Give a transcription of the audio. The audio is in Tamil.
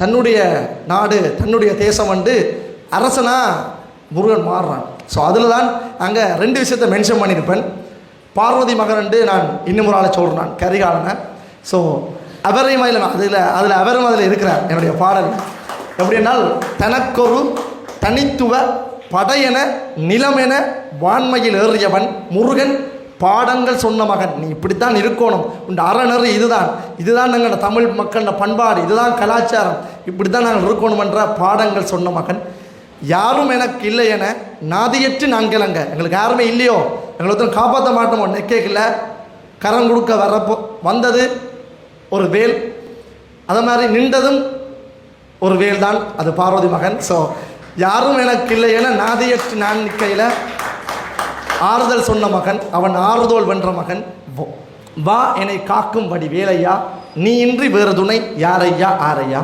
தன்னுடைய நாடு தன்னுடைய தேசம் வந்து அரசனாக முருகன் மாறுறான். ஸோ அதில் தான் அங்கே ரெண்டு விஷயத்தை மென்ஷன் பண்ணியிருப்பேன். பார்வதி மகன் நான் இன்னும் ஒரு ஆளை சொல்கிறேன் கரிகாலனை. ஸோ அவரையும் அதில் அதில் அதில் அவரும் அதில் இருக்கிறார் என்னுடைய பாடல். எப்படின்னால் தனக்கொரு தனித்துவ படையென நிலமென வான்மையில் ஏறியவன் முருகன் பாடங்கள் சொன்ன மகன் நீ இப்படித்தான் இருக்கணும். உண்ட அறநெறி இதுதான். இதுதான் எங்களோட தமிழ் மக்களோட பண்பாடு. இதுதான் கலாச்சாரம். இப்படி தான் நாங்கள் இருக்கணுமன்ற பாடங்கள் சொன்ன மகன் யாரும் எனக்கு இல்லை என நாதியற்று நாங்கள் கிளங்க எங்களுக்கு யாருமே இல்லையோ? எங்களை ஒருத்தரும் காப்பாற்ற மாட்டோமோ? நெக்கேக்கில் கரம் கொடுக்க வரப்போ வந்தது ஒரு வேல். அதை மாதிரி நின்றதும் ஒரு வேல் தான் அது பார்வதி மகன். ஸோ யாரும் எனக்கு இல்லை என நாதியற்று நான் நிற்கையில் ஆறுதல் சொன்ன மகன் அவன் ஆறுதோல் வென்ற மகன். வா- வா என்னை காக்கும்படி வேலையா நீ இன்றி வேறு துணை யாரையா? ஆரையா?